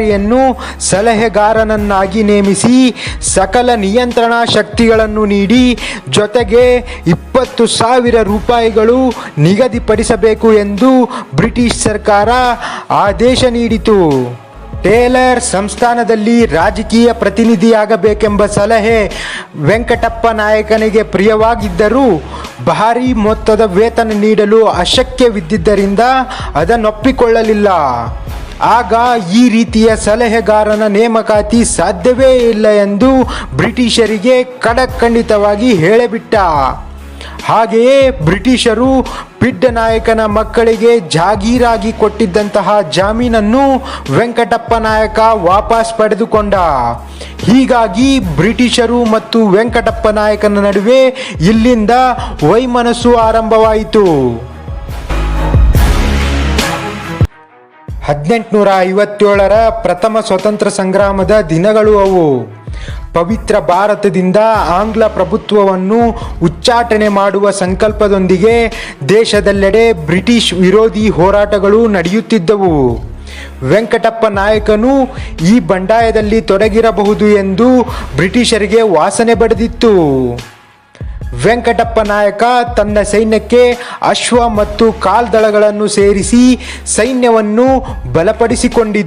ಯನ್ನು ಸಲಹೆಗಾರನನ್ನಾಗಿ ನೇಮಿಸಿ ಸಕಲ ನಿಯಂತ್ರಣಾ ಶಕ್ತಿಗಳನ್ನು ನೀಡಿ ಜೊತೆಗೆ ಇಪ್ಪತ್ತು ಸಾವಿರ ರೂಪಾಯಿಗಳು ನಿಗದಿಪಡಿಸಬೇಕು ಎಂದು ಬ್ರಿಟಿಷ್ ಸರ್ಕಾರ ಆದೇಶ ನೀಡಿತು. ಟೇಲರ್ ಸಂಸ್ಥಾನದಲ್ಲಿ ರಾಜಕೀಯ ಪ್ರತಿನಿಧಿಯಾಗಬೇಕೆಂಬ ಸಲಹೆ ವೆಂಕಟಪ್ಪ ನಾಯಕನಿಗೆ ಪ್ರಿಯವಾಗಿದ್ದರೂ ಭಾರೀ ಮೊತ್ತದ ವೇತನ ನೀಡಲು ಅಶಕ್ಯವಿದ್ದಿದ್ದರಿಂದ ಅದನ್ನೊಪ್ಪಿಕೊಳ್ಳಲಿಲ್ಲ. ಆಗ ಈ ರೀತಿಯ ಸಲಹೆಗಾರನ ನೇಮಕಾತಿ ಸಾಧ್ಯವೇ ಇಲ್ಲ ಎಂದು ಬ್ರಿಟಿಷರಿಗೆ ಖಡಖಂಡಿತವಾಗಿ ಹೇಳಿಬಿಟ್ಟ. ಹಾಗೆಯೇ ಬ್ರಿಟಿಷರು ಪಿಡ್ಡ ನಾಯಕನ ಮಕ್ಕಳಿಗೆ ಜಾಗೀರಾಗಿ ಕೊಟ್ಟಿದ್ದಂತಹ ಜಾಮೀನನ್ನು ವೆಂಕಟಪ್ಪ ನಾಯಕ ವಾಪಸ್ ಪಡೆದುಕೊಂಡ. ಹೀಗಾಗಿ ಬ್ರಿಟಿಷರು ಮತ್ತು ವೆಂಕಟಪ್ಪ ನಾಯಕನ ನಡುವೆ ಇಲ್ಲಿಂದ ವೈಮನಸ್ಸು ಆರಂಭವಾಯಿತು. ಹದಿನೆಂಟುನೂರ ಐವತ್ತೇಳರ ಪ್ರಥಮ ಸ್ವತಂತ್ರ ಸಂಗ್ರಾಮದ ದಿನಗಳು ಅವು. ಪವಿತ್ರ ಭಾರತದಿಂದ ಆಂಗ್ಲ ಪ್ರಭುತ್ವವನ್ನು ಉಚ್ಚಾಟನೆ ಮಾಡುವ ಸಂಕಲ್ಪದೊಂದಿಗೆ ದೇಶದೆಲ್ಲೆಡೆ ಬ್ರಿಟಿಷ್ ವಿರೋಧಿ ಹೋರಾಟಗಳು ನಡೆಯುತ್ತಿದ್ದವು. ವೆಂಕಟಪ್ಪ ನಾಯಕನು ಈ ಬಂಡಾಯದಲ್ಲಿ ತೊಡಗಿರಬಹುದು ಎಂದು ಬ್ರಿಟಿಷರಿಗೆ ವಾಸನೆ ಬಡಿದಿತ್ತು. ವೆಂಕಟಪ್ಪ ನಾಯಕ ತನ್ನ ಸೈನ್ಯಕ್ಕೆ ಅಶ್ವ ಮತ್ತು ಕಾಲ್ದಳಗಳನ್ನು ಸೇರಿಸಿ ಸೈನ್ಯವನ್ನು ಬಲಪಡಿಸಿಕೊಂಡಿದ್ದ